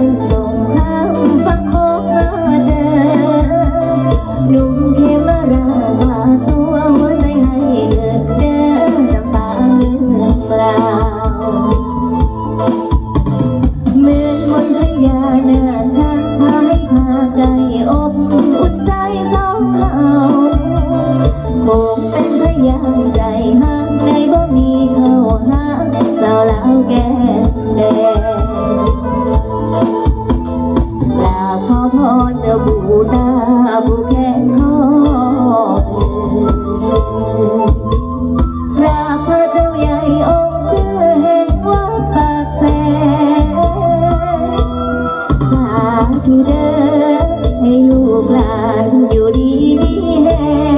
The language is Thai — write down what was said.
Deus. ให้ลูกหลานอยู่ดีดีแน่